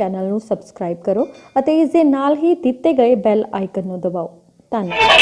Channel ਨੂੰ subscribe ਕਰੋ ਅਤੇ ਇਸ ਦੇ ਨਾਲ ਹੀ ਦਿੱਤੇ ਗਏ ਬੈਲ ਆਈਕਨ ਨੂੰ ਦਬਾਓ। ਧੰਨਵਾਦ।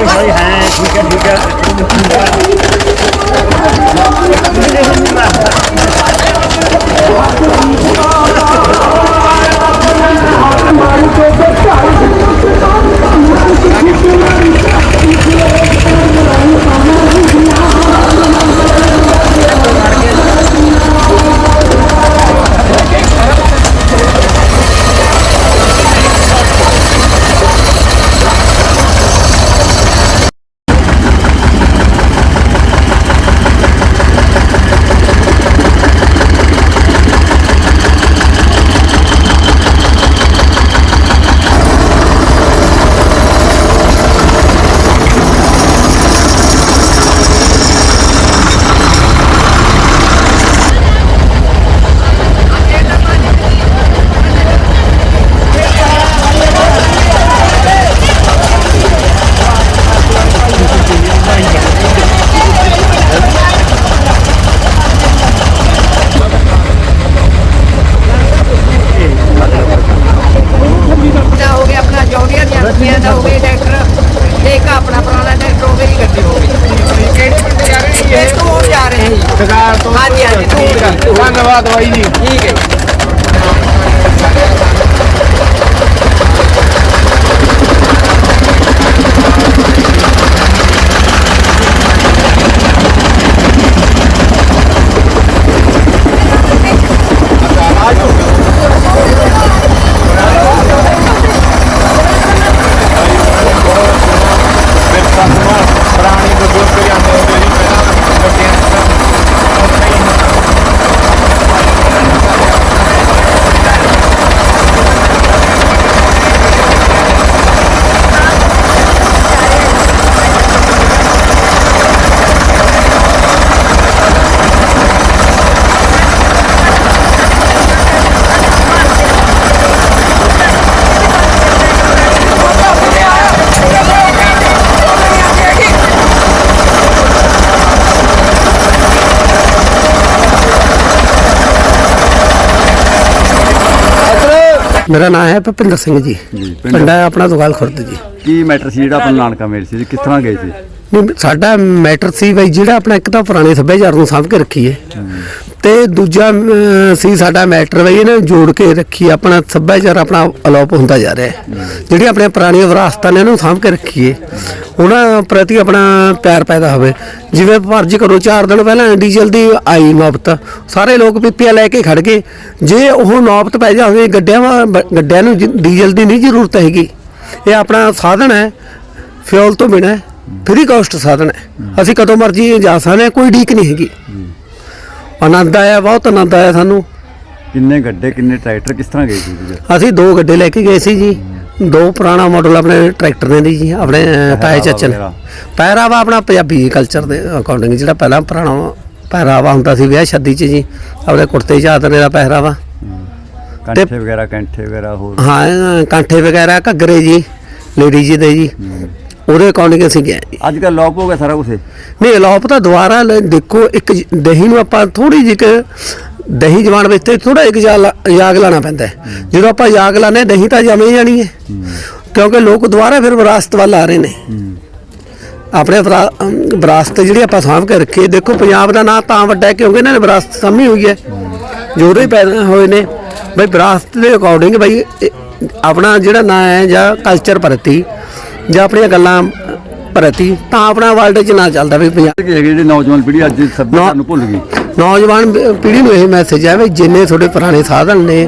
Sorry, sorry, hands. We can, we can. ਧੰਨਵਾਦ ਬਾਈ ਜੀ। ਮੇਰਾ ਨਾਮ ਹੈ ਭਪਿੰਦਰ ਸਿੰਘ ਜੀ। ਜੀ, ਪਿੰਡ- ਪਿੰਡ ਹੈ ਆਪਣਾ ਦੁਗਾਲ ਖੁਰਦ ਜੀ। ਕੀ ਮੈਟਰ ਸੀ ਜਿਹੜਾ ਆਪਣਾ ਨਾਨਕਾ ਮੇਲ ਸੀ? ਕਿਸ ਤਰ੍ਹਾਂ ਗਏ ਸੀ? ਨਹੀਂ ਸਾਡਾ ਮੈਟਰ ਸੀ ਬਈ ਜਿਹੜਾ ਆਪਣਾ ਇੱਕ ਤਾਂ ਪੁਰਾਣੇ ਸੱਭਿਆਚਾਰ ਨੂੰ ਸਾਂਭ ਕੇ ਰੱਖੀਏ। ਤੇ ਦੂਜਾ ਸੀ ਸਾਡਾ ਮੈਟਰ ਬਈ ਇਹਨੇ ਜੋੜ ਕੇ ਰੱਖੀ, ਆਪਣਾ ਸੱਭਿਆਚਾਰ ਆਪਣਾ ਅਲੋਪ ਹੁੰਦਾ ਜਾ ਰਿਹਾ। ਹੈ ਜਿਹੜੀ ਆਪਣੇ ਪੁਰਾਣੀਆਂ ਵਿਰਾਸਤਾਂ ਨੇ ਇਹਨੂੰ ਸਾਂਭ ਕੇ ਰੱਖੀਏ। ਉਹਨਾਂ ਪ੍ਰਤੀ ਆਪਣਾ ਪਿਆਰ ਪੈਦਾ ਹੋਵੇ। ਜਿਵੇਂ ਫਰਜ਼ ਕਰੋ 4 ਦਿਨ ਪਹਿਲਾਂ ਡੀਜ਼ਲ ਦੀ ਆਈ ਨੌਬਤ ਸਾਰੇ ਲੋਕ ਪੀਪੀਆ ਲੈ ਕੇ ਖੜ ਗਏ। ਜੇ ਉਹ ਨੌਬਤ ਪੈ ਜਾਵੇ, ਗੱਡਿਆਂ ਵਾ- ਗੱਡਿਆਂ ਨੂੰ ਜ- ਡੀਜ਼ਲ ਦੀ ਨਹੀਂ ਜ਼ਰੂਰਤ ਹੈਗੀ। ਇਹ ਆਪਣਾ ਸਾਧਨ ਹੈ, ਫਿਊਲ ਤੋਂ ਬਿਨਾ। ਫ੍ਰੀ ਕਾਸਟ ਸਾਧਨ ਹੈ। ਅਸੀਂ ਕਦੋਂ ਮਰਜ਼ੀ ਜਾ ਸਕਦੇ ਹਾਂ ਕੋਈ ਢੀਕ ਨਹੀਂ ਹੈਗੀ। ਆਨੰਦ ਆਇਆ ਬਹੁਤ ਆਨੰਦ ਆਇਆ ਸਾਨੂੰ। ਕਿੰਨੇ ਗੱਡੇ ਕਿੰਨੇ ਟਰੈਕਟਰ ਕਿਸ ਤਰ੍ਹਾਂ ਗਏ ਸੀ ਜੀ? ਅਸੀਂ ਦੋ ਗੱਡੇ ਲੈ ਕੇ ਗਏ ਸੀ ਜੀ। ਦੋ ਪੁਰਾਣਾ ਮਾਡਲ ਆਪਣੇ ਟਰੈਕਟਰ ਨੇ ਦੀ ਜੀ ਆਪਣੇ ਤਾਏ ਚਾਚੇ ਨੇ। ਪਹਿਰਾਵਾ ਆਪਣਾ ਪੰਜਾਬੀ ਕਲਚਰ ਦੇ ਅਕੋਰਡਿੰਗ ਜਿਹੜਾ ਪਹਿਲਾਂ ਪੁਰਾਣਾ ਪਹਿਰਾਵਾ ਹੁੰਦਾ ਸੀ ਵਿਆਹ ਸ਼ਾਦੀ 'ਚ ਜੀ। ਆਪਣੇ ਕੁੜਤੇ ਚਾਦਰੇ ਦਾ ਪਹਿਰਾਵਾ ਕੰਠੇ ਵਗੈਰਾ ਕੈਂਠੇ ਵਗੈਰਾ ਹੋਰ। ਹਾਂ ਕਾਂਠੇ ਵਗੈਰਾ ਘੱਗਰੇ ਜੀ ਲੇਡੀ ਜੀ ਦੇ ਜੀ। ਉਹਦੇ ਅਕੋਰਡਿੰਗ ਅਸੀਂ ਗਏ। ਜੀ ਅੱਜ ਕੱਲ ਲੋਪ ਹੋ ਗਿਆ ਸਾਰਾ ਕੁਝ ਨਹੀਂ ਅਲੋਪ ਤਾਂ ਦੁਬਾਰਾ ਲੈ- ਦੇਖੋ ਇੱਕ ਜ- ਦਹੀਂ ਨੂੰ ਆਪਾਂ ਥੋੜੀ ਜਿਹੀ ਕੁ ਦਹੀਂ ਜਵਾਨ ਵਿੱਚ ਤੇ ਥੋੜਾ ਇੱਕ ਯਾਗ ਲਾਣਾ ਪੈਂਦਾ ਹੈ। ਜਦੋਂ ਆਪਾਂ ਯਾਗ ਲਾਣੇ ਦਹੀਂ ਤਾਂ ਜਮੇ ਹੀ ਜਾਣੀ ਹੈ। ਕਿਉਂਕਿ ਲੋਕ ਦੁਬਾਰਾ ਫਿਰ ਵਿਰਾਸਤ ਵੱਲ ਆ ਰਹੇ ਨੇ। ਆਪਣੇ ਵਿਰਾ- ਅਮ, ਵਿਰਾਸਤ ਜਿਹੜੀ ਆਪਾਂ ਸਾਂਭ ਕੇ ਰੱਖੀ ਦੇਖੋ ਪੰਜਾਬ ਦਾ ਨਾਂ ਤਾਂ ਵੱਡਾ ਹੈ ਕਿਉਂਕਿ ਇਹਨਾਂ ਨੇ ਵਿਰਾਸਤ ਸਾਂਭੀ ਹੋਈ ਹੈ। ਜੋੜੇ ਪੈਦਾ ਹੋਏ ਨੇ। ਬਈ ਵਿਰਾਸਤ ਦੇ ਅਕੋਰਡਿੰਗ ਬਈ ਇਹ ਆਪਣਾ ਜਿਹੜਾ ਨਾਂ ਹੈ ਜਾਂ ਕਲਚਰ ਪ੍ਰਤੀ ਜਾਂ ਆਪਣੀਆਂ ਗੱਲਾਂ ਪ੍ਰਤੀ ਤਾਂ ਆਪਣਾ ਵਰਲਡ 'ਚ ਨਾਂ ਚੱਲਦਾ ਵੀ ਪੰਜਾਬ ਕਿ ਹੈਗੇ ਜਿਹੜੇ ਨੌਜਵਾਨ ਪੀੜ੍ਹੀ ਅੱਜ ਸੱਭਿਆਚਾਰ ਨੂੰ ਭੁੱਲ ਗਈ। ਨੌਜਵਾਨ ਪੀੜ੍ਹੀ ਨੂੰ ਇਹ ਮੈਸੇਜ ਹੈ ਵੀ ਜਿੰਨੇ ਤੁਹਾਡੇ ਪੁਰਾਣੇ ਸਾਧਨ ਨੇ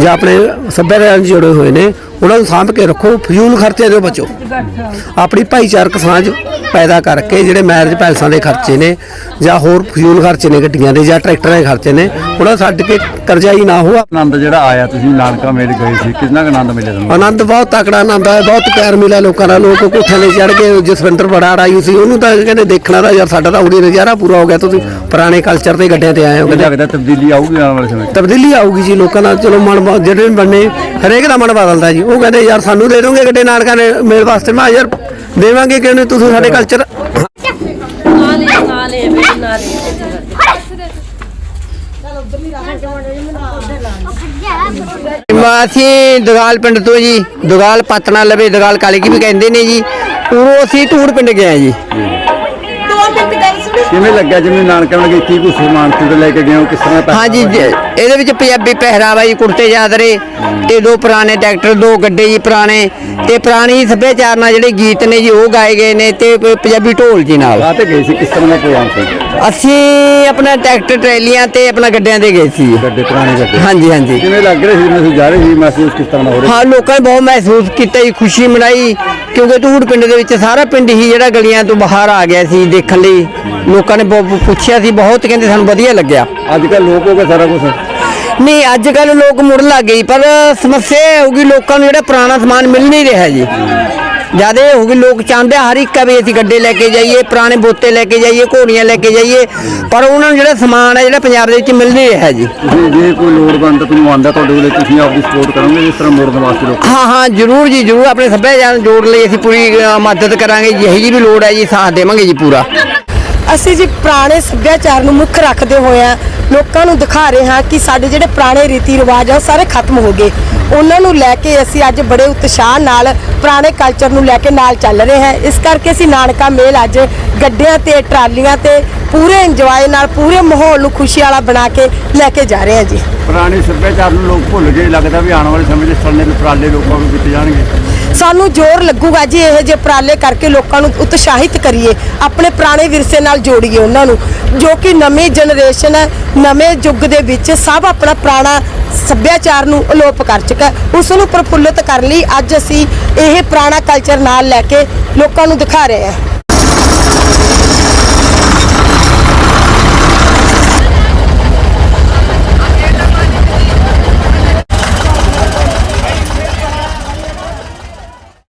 ਜਾਂ ਆਪਣੇ ਸੱਭਿਆਚਾਰ ਨਾਲ ਜੁੜੇ ਹੋਏ ਨੇ ਉਹਨਾਂ ਨੂੰ ਸਾਂਭ ਕੇ ਰੱਖੋ ਫਜ਼ੂਲ ਖਰਚੇ ਤੋਂ ਬਚੋ। ਆਪਣੀ ਭਾਈਚਾਰਕ ਸਾਂਝ ਪੈਦਾ ਕਰਕੇ ਜਿਹੜੇ ਮੈਰਿਜ ਪੈਲਸਾਂ ਦੇ ਖਰਚੇ ਨੇ ਜਾਂ ਹੋਰ ਫਜ਼ੂਲ ਖਰਚੇ ਨੇ ਗੱਡੀਆਂ ਦੇ ਜਾਂ ਟਰੈਕਟਰਾਂ ਦੇ ਖਰਚੇ ਨੇ ਉਹਨਾਂ ਛੱਡ ਕੇ ਕਰਜ਼ਾਈ ਨਾ ਹੋ ਆਨੰਦ ਜਿਹੜਾ ਆਇਆ ਤੁਸੀਂ ਨਾਨਕਾ ਮੇਲ ਗਏ ਸੀ ਕਿੰਨਾ ਕੁ ਆਨੰਦ ਮਿਲਿਆ ਤੁਹਾਨੂੰ? ਆਨੰਦ ਬਹੁਤ ਤਕੜਾ ਆਨੰਦ ਆਇਆ ਬਹੁਤ ਪਿਆਰ ਮਿਲਿਆ ਲੋਕਾਂ ਦਾ ਲੋਕ ਕੋਠਿਆਂ ਤੇ ਚੜ ਕੇ ਜਸਵਿੰਦਰ ਬੜਾੜ ਆਈ ਸੀ ਉਹਨੂੰ ਤਾਂ ਕਹਿੰਦੇ ਦੇਖਣਾ ਦਾ ਯਾਰ ਸਾਡਾ ਤਾਂ ਉੜੀ ਨਜ਼ਾਰਾ ਪੂਰਾ ਹੋ ਗਿਆ ਤੁਸੀਂ ਪੁਰਾਣੇ ਕਲਚਰ ਤੇ ਗੱਡਿਆਂ ਤੇ ਆਏ ਹੋ ਲੱਗਦਾ ਤਬਦੀਲੀ ਆਊਗੀ ਆਉਣ ਵਾਲੇ ਸਮੇਂ ਤਬਦੀਲੀ ਆਊਗੀ ਜੀ ਲੋਕਾਂ ਦਾ ਚਲੋ ਮਨ ਬ- ਜਿਹੜੇ ਬੰਨੇ ਹਰੇਕ ਦਾ ਮਨ ਬਦਲਦਾ ਜੀ। ਉਹ ਕਹਿੰਦੇ ਯਾਰ ਸਾਨੂੰ ਦੇ ਦੋਗੇ ਗੱਡੇ ਨਾਨਕਾ ਨੇ ਮੇਲ ਵਾਸਤੇ? ਮੈਂ ਕਿਹਾ ਯਾਰ ਦੇਵਾਂਗੇ ਕਿਉਂ ਨਹੀਂ? ਤੁਸੀਂ ਸਾਡੇ ਕਲਚਰ ਨਾਲੇ ਨਾਲੇ ਮੇਰੇ ਨਾਲੇ ਅਸੀਂ ਦਗਾਲ ਪਿੰਡ ਤੋਂ ਜੀ ਦਗਾਲ ਪਤਨਾ ਲਵੇ ਦਗਾਲ ਕਾਲੇ ਕੀ ਵੀ ਕਹਿੰਦੇ ਨੇ ਜੀ ਉਰੋਂ ਅਸੀਂ ਧੂੜ ਪਿੰਡ ਗਏ ਆ ਜੀ। ਕਿਵੇਂ ਲੱਗਿਆ ਜਿਵੇਂ ਨਾਨਕਾ ਗਏ ਕੀ ਕੁਛ ਸਮਾਨ ਤੁਸੀਂ ਲੈ ਕੇ ਗਏ ਹੋ ਕਿਸ ਤਰ੍ਹਾਂ ਹਾਂਜੀ ਜ- ਇਹਦੇ ਵਿੱਚ ਪੰਜਾਬੀ ਪਹਿਰਾਵਾ ਜੀ ਕੁੜਤੇ ਚਾਦਰੇ ਤੇ ਦੋ ਪੁਰਾਣੇ ਟਰੈਕਟਰ ਦੋ ਗੱਡੇ ਜੀ ਪੁਰਾਣੇ ਤੇ ਪੁਰਾਣੀ ਸੱਭਿਆਚਾਰ ਨਾਲ ਜਿਹੜੇ ਗੀਤ ਨੇ ਜੀ ਉਹ ਗਾਏ ਗਏ ਨੇ ਤੇ ਪੰਜਾਬੀ ਢੋਲ ਜੀ ਨਾਲ। ਕਾਹ ਤੇ ਗਏ ਸੀ? ਕਿਸ ਤਰ੍ਹਾਂ ਦਾ ਪ੍ਰੋਗਰਾਮ ਸੀ? ਅਸੀਂ ਆਪਣਾ ਟਰੈਕਟਰ ਟਰੈਲੀਆਂ ਤੇ ਆਪਣਾ ਗੱਡਿਆਂ ਤੇ ਗਏ ਸੀ। ਗੱਡੇ ਪੁਰਾਣੇ ਗੱਡੇ। ਹਾਂਜੀ ਹਾਂਜੀ। ਕਿਵੇਂ ਲੱਗ ਰਿਹਾ ਸੀ? ਤੁਸੀਂ ਜਾ ਰਹੇ ਸੀ? ਮਹਿਸੂਸ ਕਿਸ ਤਰ੍ਹਾਂ ਹੋ ਰਿਹਾ ਹਾਂ ਲੋਕਾਂ ਨੇ ਬਹੁਤ ਮਹਿਸੂਸ ਕੀਤਾ ਜੀ ਖੁਸ਼ੀ ਮਨਾਈ ਕਿਉਂਕਿ ਧੂੜ ਪਿੰਡ ਦੇ ਵਿੱਚ ਸਾਰਾ ਪਿੰਡ ਹੀ ਜਿਹੜਾ ਗਲੀਆਂ ਤੋਂ ਬਾਹਰ ਆ ਗਿਆ ਸੀ ਦੇਖਣ ਲਈ। ਲੋਕਾਂ ਨੇ ਬਹੁਤ ਪੁੱਛਿਆ ਸੀ ਬਹੁਤ ਕਹਿੰਦੇ ਸਾਨੂੰ ਵਧੀਆ ਲੱਗਿਆ। ਅੱਜ ਕੱਲ ਲੋਪ ਹੋ ਗਿਆ ਸਾਰਾ ਕੁਝ ਨਹੀਂ ਅੱਜ ਕੱਲ ਲੋਕ ਮੁੜਨ ਲੱਗ ਗਏ ਪਰ ਸਮੱਸਿਆ ਇਹ ਹੋਊਗੀ ਲੋਕਾਂ ਨੂੰ ਜਿਹੜਾ ਪੁਰਾਣਾ ਸਮਾਨ ਮਿਲ ਨਹੀਂ ਰਿਹਾ ਜੀ। ਜ਼ਿਆਦਾ ਇਹ ਹੋਊਗੀ ਲੋਕ ਚਾਹੁੰਦੇ ਹਰ ਇੱਕ ਵੀ ਅਸੀਂ ਗੱਡੇ ਲੈ ਕੇ ਜਾਈਏ ਪੁਰਾਣੇ ਬੋਤੇ ਲੈ ਕੇ ਜਾਈਏ ਘੋੜੀਆਂ ਲੈ ਕੇ ਜਾਈਏ ਪਰ ਉਹਨਾਂ ਨੂੰ ਜਿਹੜਾ ਸਮਾਨ ਹੈ ਜਿਹੜਾ ਪੰਜਾਬ ਦੇ ਵਿੱਚ ਮਿਲ ਨਹੀਂ ਰਿਹਾ ਜੀ। ਜੇ ਜੇ ਕੋਈ ਲੋੜਵੰਦ ਤੁਹਾਨੂੰ ਆਂਦਾ ਤੁਹਾਡੇ ਕੋਲੇ ਤੁਸੀਂ ਆਪਦੀ ਸਪੋਰਟ ਕਰੋਗੇ ਇਸ ਤਰ੍ਹਾਂ ਮੋੜਨ ਵਾਸਤੇ ਲੋਕ? ਹਾਂ ਹਾਂ ਜ਼ਰੂਰ ਜੀ ਜ਼ਰੂਰ। ਆਪਣੇ ਸੱਭਿਆਚਾਰ ਨੂੰ ਜੋੜ ਲਈ ਅਸੀਂ ਪੂਰੀ ਅ, ਮਦਦ ਕਰਾਂਗੇ ਜਿਹੀ ਜੀ ਵੀ ਲੋੜ ਹੈ ਜੀ ਸਾਥ ਦੇਵਾਂਗੇ ਜੀ ਪੂਰਾ। ਅਸੀਂ ਜੀ ਪੁਰਾਣੇ ਸੱਭਿਆਚਾਰ ਨੂੰ ਮੁੱਖ ਰੱਖਦੇ ਹੋਏ ਹੋਇਆ ਲੋਕਾਂ ਨੂੰ ਦਿਖਾ ਰਹੇ ਹਾਂ ਕਿ ਸਾਡੇ ਜਿਹੜੇ ਪੁਰਾਣੇ ਰੀਤੀ ਰਿਵਾਜ ਆ, ਉਹ ਸਾਰੇ ਖਤਮ ਹੋ ਗਏ। ਉਹਨਾਂ ਨੂੰ ਲੈ ਕੇ ਅਸੀਂ ਅੱਜ ਬੜੇ ਉਤਸ਼ਾਹ ਨਾਲ ਪੁਰਾਣੇ ਕਲਚਰ ਨੂੰ ਲੈ ਕੇ ਨਾਲ ਚੱਲ ਰਹੇ ਹਾਂ। ਇਸ ਕਰਕੇ ਅਸੀਂ ਨਾਨਕਾ ਮੇਲ ਅੱਜ ਗੱਡਿਆਂ ਤੇ, ਟਰਾਲੀਆਂ ਤੇ ਪੂਰੇ ਇੰਜੋਏ ਨਾਲ, ਪੂਰੇ ਮਾਹੌਲ ਨੂੰ ਖੁਸ਼ੀ ਵਾਲਾ ਬਣਾ ਕੇ ਲੈ ਕੇ ਜਾ ਰਹੇ ਹਾਂ ਜੀ। ਪੁਰਾਣੇ ਸੱਭਿਆਚਾਰ ਨੂੰ ਲੋਕ ਭੁੱਲ ਗਏ, ਲੱਗਦਾ ਵੀ ਆਉਣ ਵਾਲੇ ਸਮੇਂ 'ਚ ਸੜਨੇ ਦੇ ਉਪਰਾਲੇ ਲੋਕਾਂ ਨੂੰ ਕੀਤੇ ਜਾਣਗੇ। ਸਾਨੂੰ ਜ਼ੋਰ ਲੱਗੂਗਾ ਜੀ ਇਹੋ ਜਿਹੇ ਉਪਰਾਲੇ ਕਰਕੇ ਲੋਕਾਂ ਨੂੰ ਉਤਸ਼ਾਹਿਤ ਕਰੀਏ, ਆਪਣੇ ਪੁਰਾਣੇ ਵਿਰਸੇ ਨਾਲ ਜੋੜੀਏ ਉਹਨਾਂ ਨੂੰ, ਜੋ ਕਿ ਨਵੀਂ ਜਨਰੇਸ਼ਨ ਹੈ, ਨਵੇਂ ਯੁੱਗ ਦੇ ਵਿੱਚ ਸਭ ਆਪਣਾ ਪੁਰਾਣਾ ਸੱਭਿਆਚਾਰ ਨੂੰ ਅਲੋਪ ਕਰ ਚੁੱਕਾ ਉਸ ਨੂੰ ਪ੍ਰਫੁੱਲਿਤ ਕਰਨ ਲਈ ਅੱਜ ਅਸੀਂ ਇਹ ਪੁਰਾਣਾ ਕਲਚਰ ਨਾਲ ਲੈ ਕੇ ਲੋਕਾਂ ਨੂੰ ਦਿਖਾ ਰਹੇ ਹਾਂ।